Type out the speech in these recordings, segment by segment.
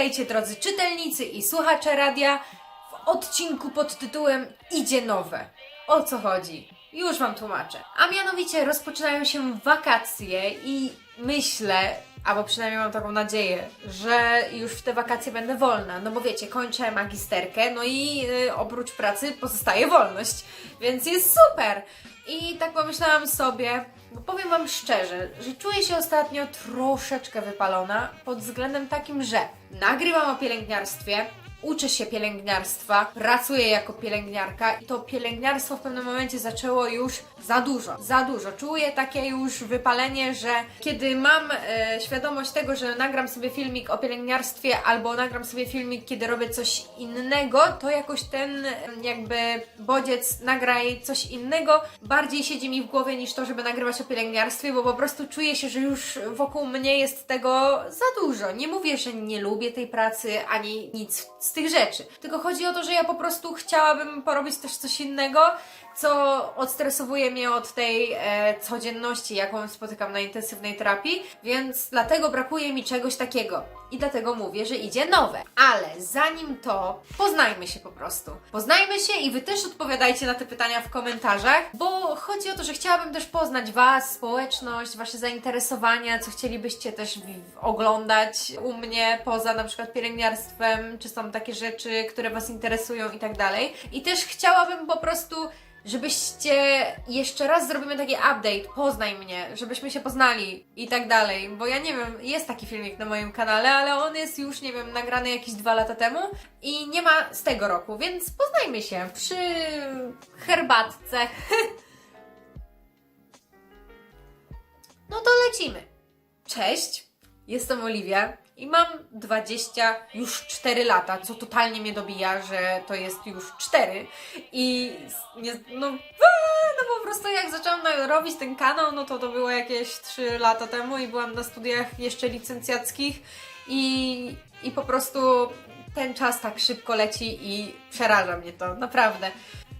Witajcie drodzy czytelnicy i słuchacze radia w odcinku pod tytułem Idzie nowe. O co chodzi? Już Wam tłumaczę. A mianowicie rozpoczynają się wakacje i myślę, albo przynajmniej mam taką nadzieję, że już w te wakacje będę wolna. No bo wiecie, kończę magisterkę, no i y, oprócz pracy pozostaje wolność, więc jest super. I tak pomyślałam sobie, bo powiem Wam szczerze, że czuję się ostatnio troszeczkę wypalona pod względem takim, że nagrywam o pielęgniarstwie, uczę się pielęgniarstwa, pracuję jako pielęgniarka i to pielęgniarstwo w pewnym momencie zaczęło już za dużo, za dużo. Czuję takie już wypalenie, że kiedy mam e, świadomość tego, że nagram sobie filmik o pielęgniarstwie albo nagram sobie filmik, kiedy robię coś innego, to jakoś ten e, jakby bodziec nagraj coś innego bardziej siedzi mi w głowie niż to, żeby nagrywać o pielęgniarstwie, bo po prostu czuję się, że już wokół mnie jest tego za dużo. Nie mówię, że nie lubię tej pracy ani nic z tych rzeczy. Tylko chodzi o to, że ja po prostu chciałabym porobić też coś innego, co odstresowuje mnie od tej e, codzienności, jaką spotykam na intensywnej terapii, więc dlatego brakuje mi czegoś takiego. I dlatego mówię, że idzie nowe. Ale zanim to, poznajmy się po prostu. Poznajmy się i Wy też odpowiadajcie na te pytania w komentarzach, bo chodzi o to, że chciałabym też poznać Was, społeczność, Wasze zainteresowania, co chcielibyście też oglądać u mnie, poza na przykład pielęgniarstwem, czy są takie rzeczy, które Was interesują i tak dalej. I też chciałabym po prostu żebyście jeszcze raz zrobimy taki update, poznaj mnie, żebyśmy się poznali i tak dalej, bo ja nie wiem, jest taki filmik na moim kanale, ale on jest już, nie wiem, nagrany jakieś dwa lata temu i nie ma z tego roku, więc poznajmy się przy herbatce. No to lecimy. Cześć, jestem Oliwia i mam 20 już 4 lata, co totalnie mnie dobija, że to jest już 4 i nie, no, no po prostu jak zaczęłam robić ten kanał, no to to było jakieś 3 lata temu i byłam na studiach jeszcze licencjackich i, i po prostu ten czas tak szybko leci i przeraża mnie to, naprawdę.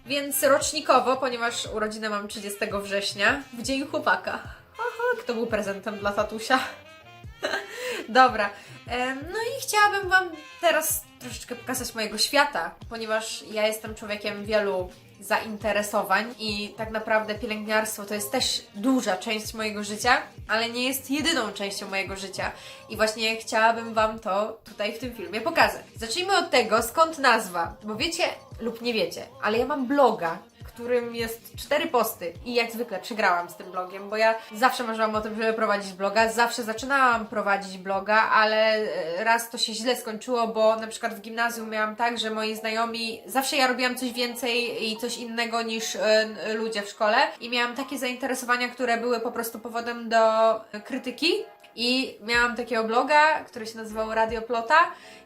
Więc rocznikowo, ponieważ urodzinę mam 30 września, w dzień chłopaka. Aha, kto był prezentem dla tatusia? Dobra. No i chciałabym Wam teraz troszeczkę pokazać mojego świata, ponieważ ja jestem człowiekiem wielu zainteresowań i tak naprawdę pielęgniarstwo to jest też duża część mojego życia, ale nie jest jedyną częścią mojego życia. I właśnie chciałabym Wam to tutaj w tym filmie pokazać. Zacznijmy od tego, skąd nazwa, bo wiecie lub nie wiecie, ale ja mam bloga, którym jest cztery posty. I jak zwykle przegrałam z tym blogiem, bo ja zawsze marzyłam o tym, żeby prowadzić bloga, zawsze zaczynałam prowadzić bloga, ale e, raz to się źle skończyło, bo na przykład w gimnazjum miałam tak, że moi znajomi, zawsze ja robiłam coś więcej i coś innego niż e, ludzie w szkole. I miałam takie zainteresowania, które były po prostu powodem do krytyki i miałam takiego bloga, który się nazywał Radio Plota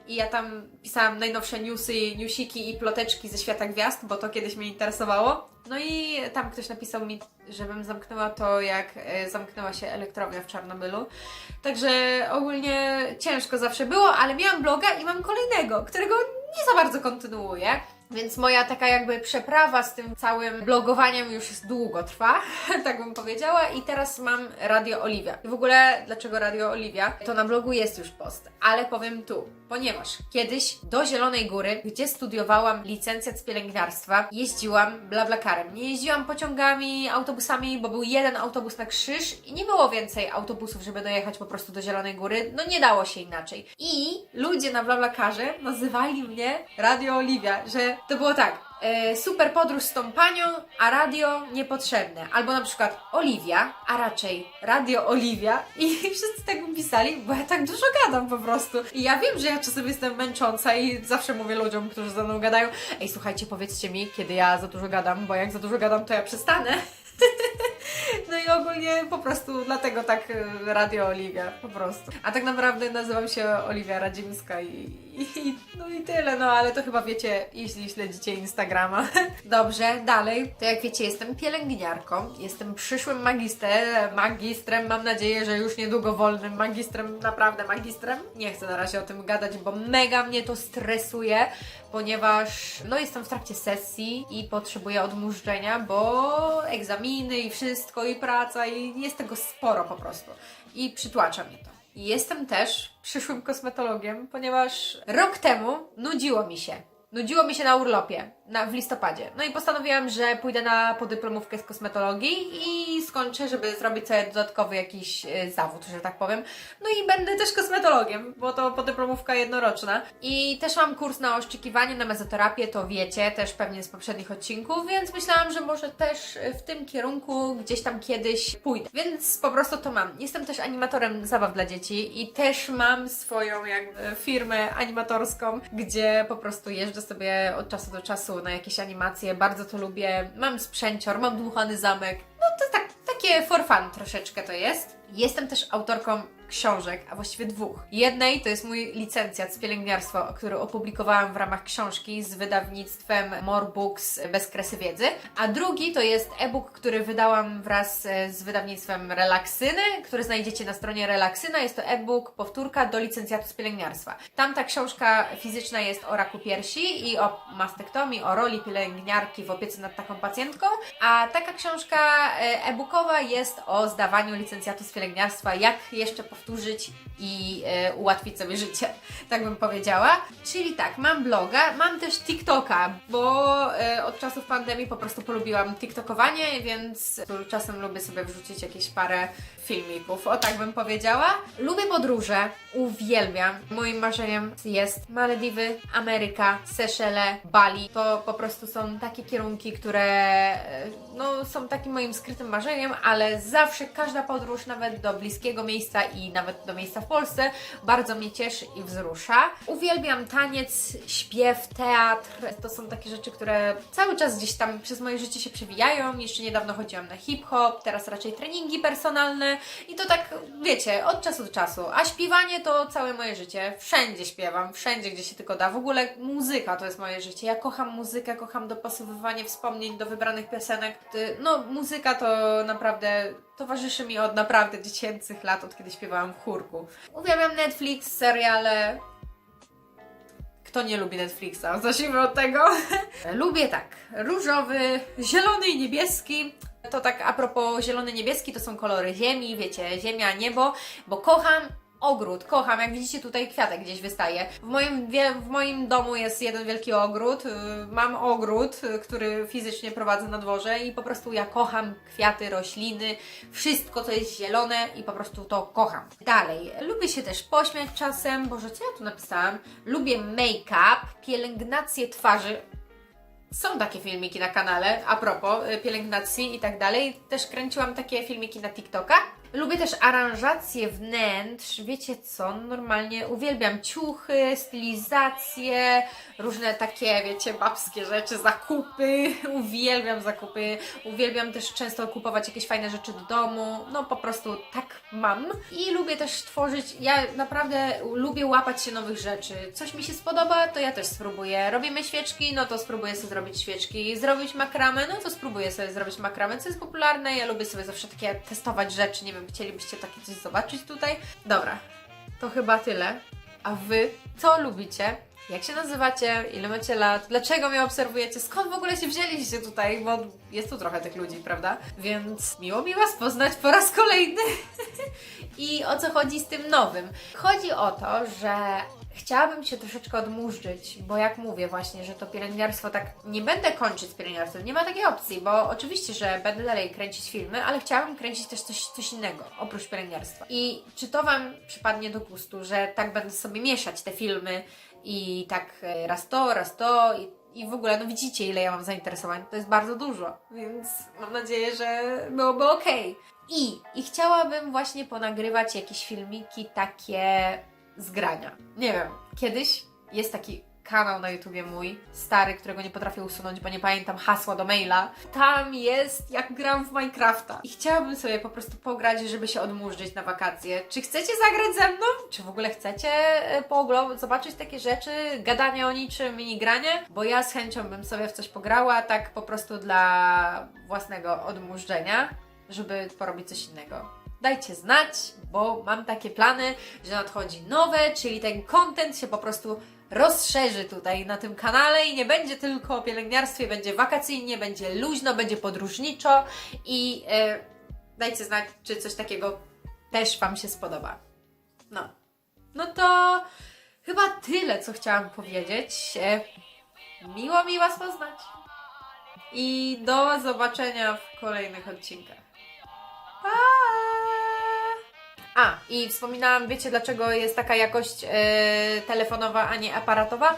i ja tam pisałam najnowsze newsy, newsiki i ploteczki ze świata gwiazd, bo to kiedyś mnie interesowało. No i tam ktoś napisał mi, żebym zamknęła to, jak e, zamknęła się elektrownia w Czarnobylu. Także ogólnie ciężko zawsze było, ale miałam bloga i mam kolejnego, którego nie za bardzo kontynuuję. Więc moja taka jakby przeprawa z tym całym blogowaniem już długo trwa, tak bym powiedziała. I teraz mam Radio Oliwia. I w ogóle dlaczego Radio Oliwia? To na blogu jest już post, ale powiem tu, ponieważ kiedyś do Zielonej Góry, gdzie studiowałam licencjat z pielęgniarstwa, jeździłam blablakarem. Nie jeździłam pociągami, autobusami, bo był jeden autobus na krzyż i nie było więcej autobusów, żeby dojechać po prostu do Zielonej Góry. No nie dało się inaczej. I ludzie na blablakarze nazywali mnie Radio Oliwia, że to było tak. E, super podróż z tą panią, a radio niepotrzebne. Albo na przykład Oliwia, a raczej Radio Oliwia. I wszyscy tak mi pisali, bo ja tak dużo gadam po prostu. I ja wiem, że ja czasem jestem męcząca i zawsze mówię ludziom, którzy ze mną gadają, ej słuchajcie, powiedzcie mi, kiedy ja za dużo gadam, bo jak za dużo gadam, to ja przestanę. No i ogólnie po prostu dlatego tak e, Radio Oliwia, po prostu. A tak naprawdę nazywam się Oliwia Radzimska i, i, no i tyle, no ale to chyba wiecie, jeśli śledzicie Instagrama. Dobrze, dalej. To jak wiecie, jestem pielęgniarką, jestem przyszłym magistrem, magistrem, mam nadzieję, że już niedługo wolnym magistrem, naprawdę magistrem. Nie chcę na razie o tym gadać, bo mega mnie to stresuje, ponieważ no jestem w trakcie sesji i potrzebuję odmurzczenia, bo egzaminy i wszystko, i praca, i jest tego sporo po prostu. I przytłacza mnie to. Jestem też przyszłym kosmetologiem, ponieważ rok temu nudziło mi się. Nudziło mi się na urlopie na, w listopadzie. No i postanowiłam, że pójdę na podyplomówkę z kosmetologii i skończę, żeby zrobić sobie dodatkowy jakiś e, zawód, że tak powiem. No i będę też kosmetologiem, bo to podyplomówka jednoroczna. I też mam kurs na oszczekiwanie, na mezoterapię, to wiecie, też pewnie z poprzednich odcinków, więc myślałam, że może też e, w tym kierunku gdzieś tam kiedyś pójdę. Więc po prostu to mam. Jestem też animatorem zabaw dla dzieci i też mam swoją jakby firmę animatorską, gdzie po prostu jeżdżę sobie od czasu do czasu na jakieś animacje, bardzo to lubię. Mam sprzęcior, mam dmuchany zamek. No to tak, takie for fun troszeczkę to jest. Jestem też autorką książek, a właściwie dwóch. Jednej to jest mój licencjat z pielęgniarstwa, który opublikowałam w ramach książki z wydawnictwem More Books bez kresy wiedzy, a drugi to jest e-book, który wydałam wraz e, z wydawnictwem Relaksyny, który znajdziecie na stronie Relaksyna. Jest to e-book powtórka do licencjatu z pielęgniarstwa. Tamta książka fizyczna jest o raku piersi i o mastektomii, o roli pielęgniarki w opiece nad taką pacjentką, a taka książka e, e-bookowa jest o zdawaniu licencjatu z pielęgniarstwa, jak jeszcze powtórzyć i e, ułatwić sobie życie, tak bym powiedziała. Czyli tak, mam bloga, mam też TikToka, bo e, od czasów pandemii po prostu polubiłam TikTokowanie, więc czasem lubię sobie wrzucić jakieś parę filmików, o tak bym powiedziała. Lubię podróże, uwielbiam. Moim marzeniem jest Malediwy, Ameryka, Seszele, Bali. To po prostu są takie kierunki, które e, no, są takim moim skrytym marzeniem, ale zawsze każda podróż, nawet do bliskiego miejsca i nawet do miejsca w Polsce, bardzo mnie cieszy i wzrusza. Uwielbiam taniec, śpiew, teatr. To są takie rzeczy, które cały czas gdzieś tam przez moje życie się przewijają. Jeszcze niedawno chodziłam na hip-hop, teraz raczej treningi personalne i to tak, wiecie, od czasu do czasu. A śpiewanie to całe moje życie. Wszędzie śpiewam, wszędzie, gdzie się tylko da. W ogóle muzyka to jest moje życie. Ja kocham muzykę, kocham dopasowywanie wspomnień do wybranych piosenek. Ty- No, muzyka to naprawdę towarzyszy mi od naprawdę dziecięcych lat, od kiedy śpiewałam w chórku. Uwielbiam Netflix, seriale. Kto nie lubi Netflixa? Zacznijmy od tego. Lubię tak, różowy, zielony i niebieski. To tak a propos zielony, niebieski, to są kolory ziemi, wiecie, ziemia, niebo, bo kocham ogród, kocham, jak widzicie tutaj kwiatek gdzieś wystaje. W moim, w moim domu jest jeden wielki ogród, yy, mam ogród, yy, który fizycznie prowadzę na dworze i po prostu ja kocham kwiaty, rośliny, wszystko co jest zielone i po prostu to kocham. Dalej, lubię się też pośmiać czasem, boże co ja tu napisałam? Lubię make-up, pielęgnację twarzy, są takie filmiki na kanale, a propos y, pielęgnacji i tak dalej. Też kręciłam takie filmiki na TikToka. Lubię też aranżację wnętrz, wiecie co, normalnie uwielbiam ciuchy, stylizacje, różne takie, wiecie, babskie rzeczy, zakupy, uwielbiam zakupy, uwielbiam też często kupować jakieś fajne rzeczy do domu, no po prostu tak mam. I lubię też tworzyć, ja naprawdę lubię łapać się nowych rzeczy, coś mi się spodoba, to ja też spróbuję. Robimy świeczki, no to spróbuję sobie zrobić świeczki, zrobić makramę, no to spróbuję sobie zrobić makramę, co jest popularne, ja lubię sobie zawsze takie testować rzeczy, nie wiem, chcielibyście takie coś zobaczyć tutaj? Dobra, to chyba tyle. A Wy co lubicie? Jak się nazywacie? Ile macie lat? Dlaczego mnie obserwujecie? Skąd w ogóle się wzięliście tutaj? Bo jest tu trochę tych ludzi, prawda? Więc miło mi Was poznać po raz kolejny. I o co chodzi z tym nowym? Chodzi o to, że chciałabym się troszeczkę odmurzyć, bo jak mówię właśnie, że to pielęgniarstwo tak nie będę kończyć z pielęgniarstwem, nie ma takiej opcji, bo oczywiście, że będę dalej kręcić filmy, ale chciałabym kręcić też coś, coś innego, oprócz pielęgniarstwa. I czy to Wam przypadnie do gustu, że tak będę sobie mieszać te filmy i tak e, raz to, raz to i i w ogóle, no widzicie, ile ja mam zainteresowań. To jest bardzo dużo, więc mam nadzieję, że byłoby ok. I, I chciałabym właśnie ponagrywać jakieś filmiki takie z grania. Nie wiem, kiedyś jest taki kanał na YouTubie mój, stary, którego nie potrafię usunąć, bo nie pamiętam hasła do maila. Tam jest, jak gram w Minecrafta. I chciałabym sobie po prostu pograć, żeby się odmurzyć na wakacje. Czy chcecie zagrać ze mną? Czy w ogóle chcecie e, pooglo- zobaczyć takie rzeczy, gadanie o niczym i granie? Bo ja z chęcią bym sobie w coś pograła, tak po prostu dla własnego odmurzenia, żeby porobić coś innego dajcie znać, bo mam takie plany, że nadchodzi nowe, czyli ten content się po prostu rozszerzy tutaj na tym kanale i nie będzie tylko o pielęgniarstwie, będzie wakacyjnie, będzie luźno, będzie podróżniczo i e, dajcie znać, czy coś takiego też Wam się spodoba. No. No to chyba tyle, co chciałam powiedzieć. E, Miło mi Was poznać. I do zobaczenia w kolejnych odcinkach. Pa! A, i wspominałam, wiecie dlaczego jest taka jakość e, telefonowa, a nie aparatowa?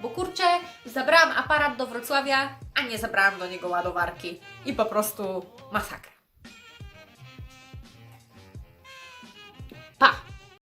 Bo kurczę, zabrałam aparat do Wrocławia, a nie zabrałam do niego ładowarki. I po prostu masakra.